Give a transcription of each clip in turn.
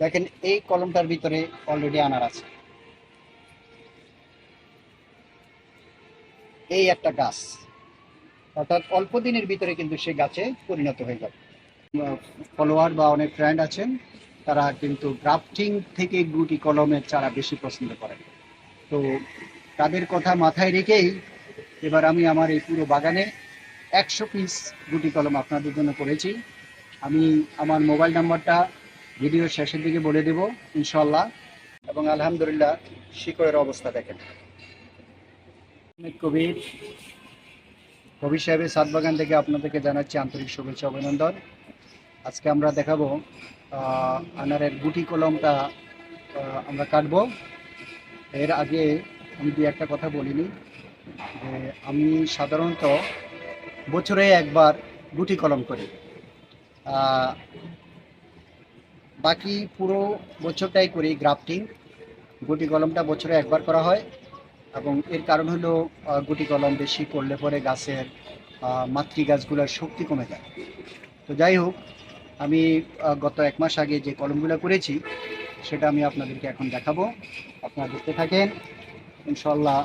দেখেন, এই কলমটার ভিতরে অলরেডি আনার আছে। এই একটা গাছ। অর্থাৎ অল্প দিনের ভিতরে কিন্তু সে গাছে পরিণত হয়ে যাবে। ফলোয়ার বা অনেক ফ্রেন্ড আছেন, তারা কিন্তু গ্রাফটিং থেকে গুটি কলমের চারা বেশি পছন্দ করেন। তো তাদের কথা মাথায় রেখেই এবার আমি আমার এই পুরো বাগানে একশো পিস গুটি কলম আপনাদের জন্য করেছি। আমি আমার মোবাইল নাম্বারটা ভিডিওর শেষের দিকে বলে দেব ইনশাল্লাহ এবং আলহামদুলিল্লাহ, শিকড়ের অবস্থা দেখেন। কবির কবির সাহেবের সাত বাগান থেকে আপনাদেরকে জানাচ্ছি আন্তরিক শুভেচ্ছা, অভিনন্দন। আজকে আমরা দেখাবো আনারের গুটি কলমটা আমরা কাটবো। এর আগে আমি দু একটা কথা বলিনি, যে আমি সাধারণত বছরে একবার গুটি কলম করি। বাকি পুরো বছরটাই করি গ্রাফটিং। গুটি কলমটা বছরে একবার করা হয় এবং এর কারণ হলো গুটি কলম বেশি করলে পরে গাছের মাতৃ গাছগুলোর শক্তি কমে যায়। তো যাই হোক, আমি গত এক মাস আগে যে কলমগুলো করেছি, সেটা আমি আপনাদেরকে এখন দেখাবো। আপনারা দেখতে থাকেন ইনশাল্লাহ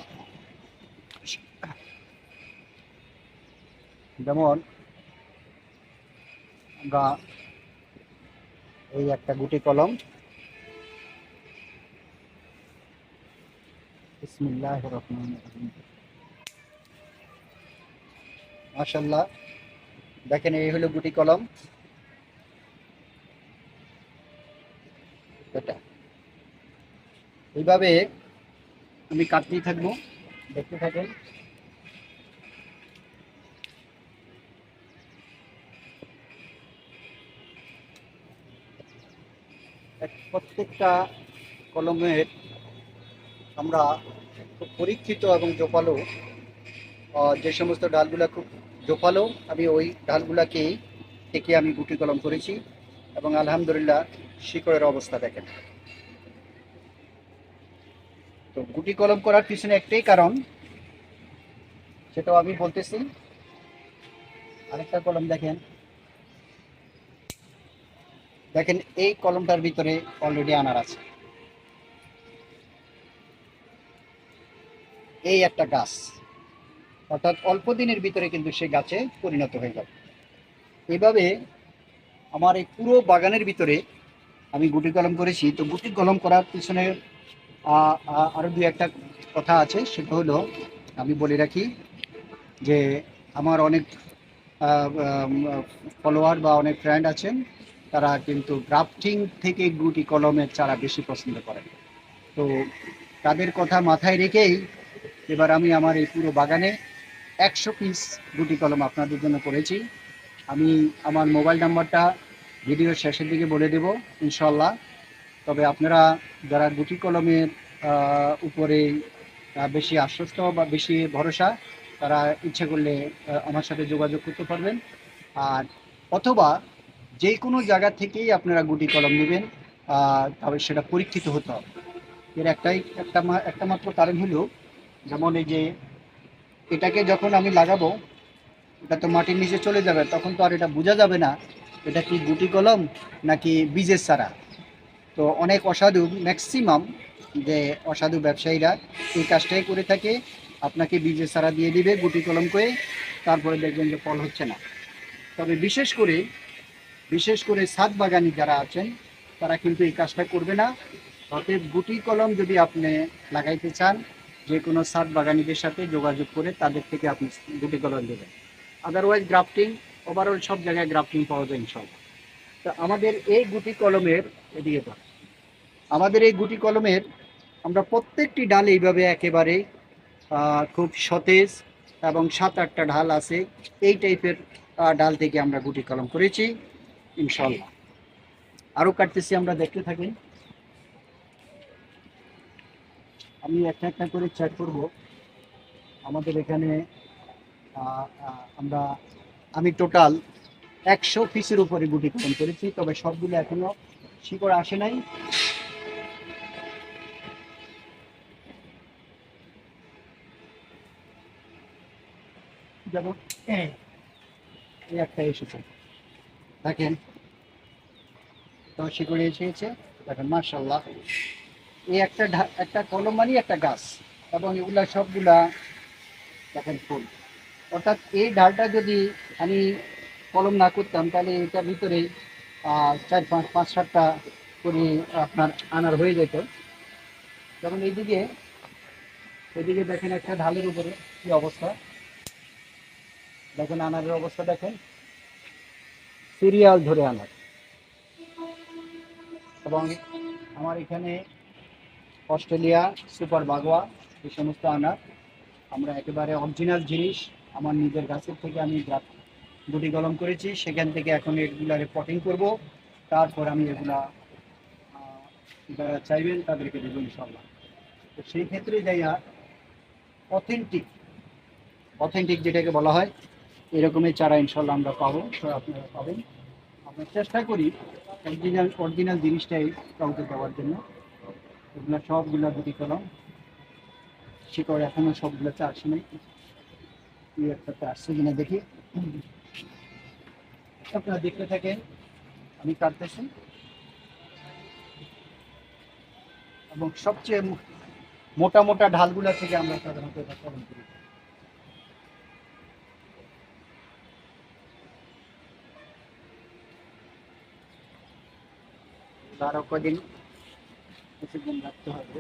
যেমন, আমরা এই একটা গুটি কলম। মাশাল্লাহ দেখেন, এই হলো গুটি কলম। এটা। এইভাবে আমি কাটতেই থাকব। দেখতে থাকেন। প্রত্যেকটা কলমের আমরা খুব পরীক্ষিত এবং জোপালো যে সমস্ত ডালগুলা খুব জোপালো, আমি ওই ডালগুলাকেই থেকে আমি গুটি কলম করেছি এবং আলহামদুলিল্লাহ শিকড়ের অবস্থা দেখেন। তো গুটি কলম করার পিছনে একটাই কারণ, সেটাও আমি বলতেছি, আরেকটা কলম দেখেন। দেখেন এই কলমটার ভিতরে অলরেডি আনার আছে। এই একটা গাছ। অর্থাৎ অল্প দিনের ভিতরে কিন্তু সে গাছে পরিণত হয়ে যাবে। এইভাবে আমার এই পুরো বাগানের ভিতরে আমি গুটি কলম করেছি। তো গুটি কলম করার পিছনে আহ, আহ, আরও দু একটা কথা আছে। সেটা হলো আমি বলে রাখি যে আমার অনেক ফলোয়ার বা অনেক ফ্রেন্ড আছেন। তারা কিন্তু গ্রাফটিং থেকে গুটি কলমের চারা বেশি পছন্দ করেন তো তাদের কথা মাথায় রেখেই এবার আমি আমার এই পুরো বাগানে একশো পিস গুটি কলম আপনাদের জন্য করেছি। আমি আমার মোবাইল নাম্বারটা ভিডিওর শেষের দিকে বলে দেব ইনশাল্লাহ তবে আপনারা যারা গুটি কলমের উপরে বেশি আশ্বস্ত বা বেশি ভরসা, তারা ইচ্ছে করলে আমার সাথে যোগাযোগ করতে পারবেন। আর অথবা যে কোনো জায়গা থেকেই আপনারা গুটি কলম নেবেন তবে সেটা পরীক্ষিত হতে হবে। এর একটাই, একটা একটা মাত্র কারণ হলো, যেমন এই যে এটাকে যখন আমি লাগাবো, এটা তো মাটির নিচে চলে যাবে, তখন তো আর এটা বোঝা যাবে না, এটা কি গুটি কলম নাকি বীজের চারা। তো অনেক অসাধু, ম্যাক্সিমাম যে অসাধু ব্যবসায়ীরা এই কাজটাই করে থাকে, আপনাকে বীজের চারা দিয়ে দিবে, গুটি কলম করে, তারপরে দেখবেন যে ফল হচ্ছে না। তবে বিশেষ করে বিশেষ করে সাত বাগানি যারা আছেন, তারা কিন্তু এই কাজটা করবে না। অতএব গুটি কলম যদি আপনি লাগাইতে চান, যে কোনো সাত বাগানিদের সাথে যোগাযোগ করে তাদের থেকে আপনি গুটি কলম দেবেন। আদারওয়াইজ গ্রাফটিং ওভারঅল সব জায়গায় গ্রাফটিং পাওয়া যায় সব তো আমাদের এই গুটি কলমের এদিকে আমাদের এই গুটি কলমের আমরা প্রত্যেকটি ডাল এইভাবে একেবারে খুব সতেজ এবং সাত আটটা ঢাল আছে, এই টাইপের ডাল থেকে আমরা গুটি কলম করেছি। ইনশাল্লাহ আরও কাটতেছি, আমরা দেখতে থাকি। আমি একটা একটা করে চেক করব। আমাদের এখানে আমরা, আমি টোটাল একশো পিসের উপরে গুটি কলম করেছি, তবে সবগুলো এখনও শিকড় আসে নাই। এই এই একটা এসেছে। দেখেন। তো শিকড়ে এসেছে। দেখেন মার্শাল্লাহ এই একটা একটা কলম মানে একটা গাছ এবং এগুলা সবগুলা দেখেন ফুল। অর্থাৎ এই ডালটা যদি আমি কলম না করতাম, তাহলে এটার ভিতরে চার পাঁচ পাঁচ সাতটা করে আপনার আনার হয়ে যেত। যেমন এইদিকে এদিকে দেখেন একটা ঢালের উপরে কি অবস্থা? দেখেন আনারের অবস্থা দেখেন। সিরিয়াল ধরে আনার। এবং আমার এখানে অস্ট্রেলিয়া, সুপার বাগোয়া, এই সমস্ত আনার। আমরা একেবারে অরিজিনাল জিনিস আমার নিজের গাছের থেকে আমি গুটি কলম করেছি, সেখান থেকে এখন এগুলারে পটিং করব। তারপর আমি এগুলা যারা চাইবেন তাদেরকে দেবো ইনশাল্লাহ তো সেই ক্ষেত্রে যাইয়া অথেন্টিক অথেন্টিক যেটাকে বলা হয়, এরকমই চারা ইনশাল্লাহ আমরা পাবো, আপনারা পাবেন। আমরা চেষ্টা করি অরিজিনাল অরিজিনাল জিনিসটাই কাউকে দেওয়ার জন্য। এগুলো সবগুলো দুটি কলম শিকড় এখনও সবগুলো চারশো নেই। একটা চারশো কিনা দেখি। আপনারা দেখতে থাকেন, আমি কাটতেছি। এবং সবচেয়ে মোটা মোটা ঢালগুলা থেকে আমরা সাধারণত এটা করি। আরও কদিন কিছুদিন রাখতে হবে।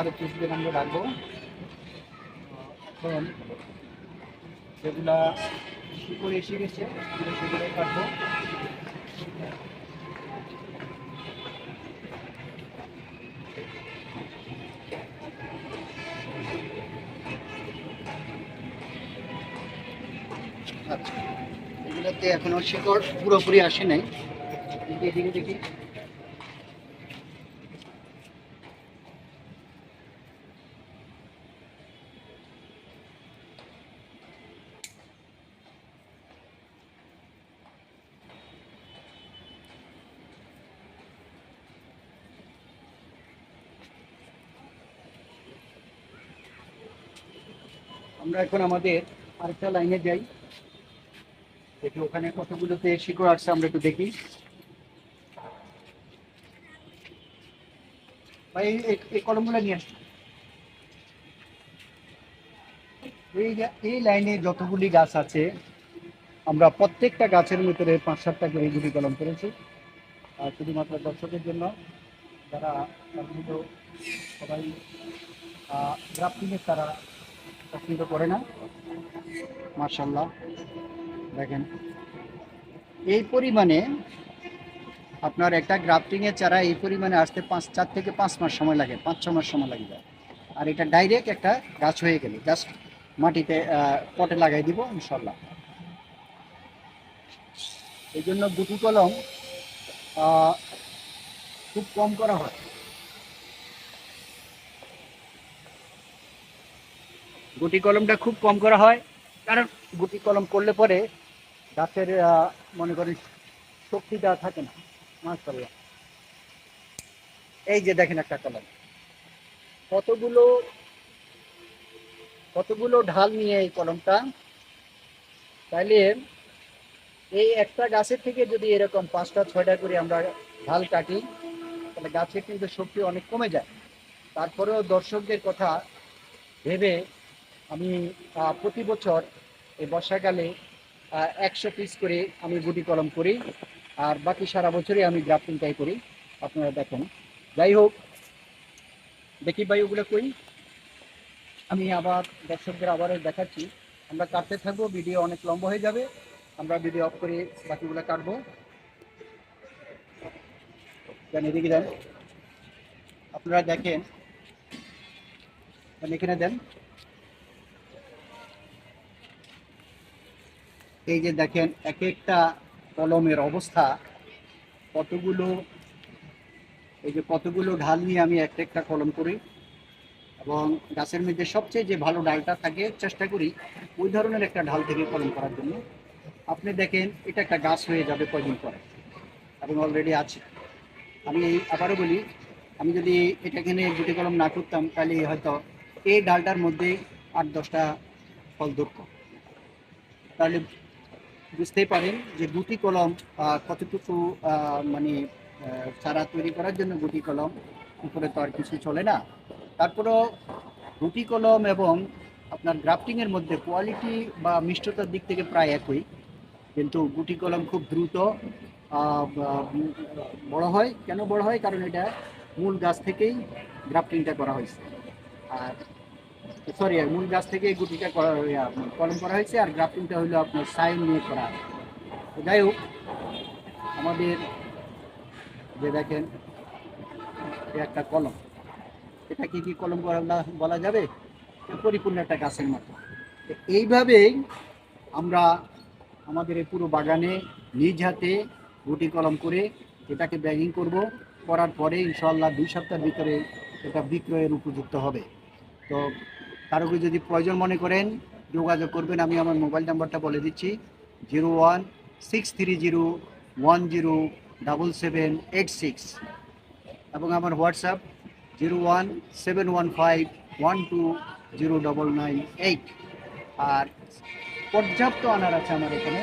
আরও কিছুদিন আমরা রাখব। এখন যেগুলা শিকড়ে এসে গেছে সেগুলো কাটবো। এগুলোতে এখনও শিকড় পুরোপুরি আসে নাই। এদিকে দেখি। আমরা এখন আমাদের আরেকটা লাইনে যাই। দেখি ওখানে কতগুলোতে শিকড় আসছে আমরা একটু দেখি। ভাই, এই- কলমগুলো নিয়ে আসছি এই এই লাইনে যতগুলি গাছ আছে, আমরা প্রত্যেকটা গাছের ভিতরে পাঁচ সাতটা করে গুটি কলম করেছি। আর শুধুমাত্র দর্শকের জন্য, যারা সবাই গ্রাফটিংয়ের তারা পছন্দ করে না মার্শাল্লাহ দেখেন। এই পরিমাণে আপনার একটা গ্রাফটিং এর চারা এই পরিমাণে আসতে পাঁচ, চার থেকে পাঁচ মাস সময় লাগে, পাঁচ, ছ মাস সময় লাগে যায় আর এটা ডাইরেক্ট একটা গাছ হয়ে গেলে জাস্ট মাটিতে পটে লাগাই দিব ইনশাল্লাহ এই জন্য গুটি কলম খুব কম করা হয়। গুটি কলমটা খুব কম করা হয়, কারণ গুটি কলম করলে পরে গাছের মনে করেন, শক্তিটা থাকে না। মাশাআল্লাহ। এই যে দেখেন একটা কলম। কতগুলো কতগুলো ঢাল নিয়ে এই কলমটা? তাইলে এই একটা গাছের থেকে যদি এরকম পাঁচটা, ছয়টা করে আমরা ঢাল কাটি, তাহলে গাছের কিন্তু শক্তি অনেক কমে যায়। তারপরেও দর্শকদের কথা ভেবে আমি প্রতি বছর এই বর্ষাকালে একশো পিস করে আমি গুটি কলম করি, আর বাকি সারা বছরই আমি গ্রাফটিংটাই করি। আপনারা দেখেন। যাই হোক, দেখি ভাই ওগুলো করি আমি আবার দর্শকদের আবারও দেখাচ্ছি। আমরা কাটতে থাকব ভিডিও অনেক লম্বা হয়ে যাবে। আমরা ভিডিও অফ করে বাকিগুলো কাটবো। দেন এদিকে দেন। আপনারা দেখেন। এখানে দেন। এই যে দেখেন এক একটা কলমের অবস্থা। কতগুলো, এই যে কতগুলো ঢাল নিয়ে আমি একটা একটা কলম করি। এবং গাছের মধ্যে সবচেয়ে যে ভালো ডালটা থাকে, চেষ্টা করি ওই ধরনের একটা ঢাল থেকে কলম করার জন্য। আপনি দেখেন, এটা একটা গাছ হয়ে যাবে কয়দিন পরে। এবং অলরেডি আছে। আমি এই আবারও বলি, আমি যদি এটা এখানে গুটি কলম না করতাম, তাহলে হয়তো এই ডালটার মধ্যে আট দশটা ফল ধরত। তাহলে বুঝতেই পারেন যে গুটি কলম কতটুকু মানে চারা তৈরি করার জন্য গুটি কলম, উপরে তো আর কিছু চলে না। তারপরেও গুটি কলম এবং আপনার গ্রাফটিংয়ের মধ্যে কোয়ালিটি বা মিষ্টতার দিক থেকে প্রায় একই, কিন্তু গুটি কলম খুব দ্রুত বড় হয়। কেন বড় হয়? কারণ এটা মূল গাছ থেকেই গ্রাফটিংটা করা হয়েছে। আর সরি, মূল গাছ থেকে গুটিটা করা কলম করা হয়েছে আর গ্রাফটিংটা হলো আপনার সাইন নিয়ে করা তো যাই হোক, আমাদের যে দেখেন একটা কলম। এটা কি কি কলম করা বলা যাবে? পরিপূর্ণ একটা গাছের মতো। এইভাবেই আমরা আমাদের এই পুরো বাগানে নিজ হাতে গুটি কলম করে এটাকে ব্যাগিং করব। করার পরে ইনশাল্লাহ দুই সপ্তাহের ভিতরে এটা বিক্রয়ের উপযুক্ত হবে। তো কারও যদি প্রয়োজন মনে করেন, যোগাযোগ করবেন। আমি আমার মোবাইল নাম্বারটা বলে দিচ্ছি। Zero one six three zero one zero double seven eight six এবং আমার WhatsApp zero one seven one five one two zero double nine eight. আর পর্যাপ্ত আনার আছে আমার এখানে।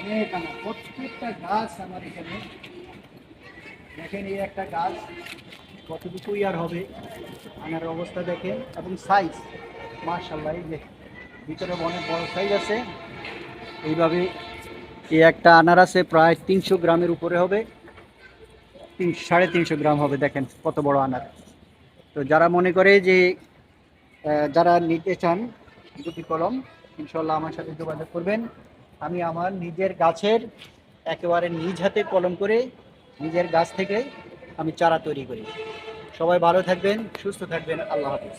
অনেক আনার। প্রত্যেকটা গাছ আমার এখানে। দেখেন এই একটা গাছ। কতটুকু ইয়ার হবে? আনার অবস্থা দেখেন এবং সাইজ মার্শাল্লাহ এই যে ভিতরে অনেক বড় সাইজ আছে। এইভাবে এই একটা আনার আছে, প্রায় তিনশো গ্রামের উপরে হবে। তিন, সাড়ে তিনশো গ্রাম হবে, দেখেন কত বড় আনার। তো যারা মনে করে যে যারা নিতে চান দুটি কলম ইনশাল্লাহ আমার সাথে যোগাযোগ করবেন। আমি আমার নিজের গাছের একেবারে নিজ হাতে কলম করে নিজের গাছ থেকে আমি চারা তৈরি করি। সবাই ভালো থাকবেন সুস্থ থাকবেন আল্লাহ হাফিজ।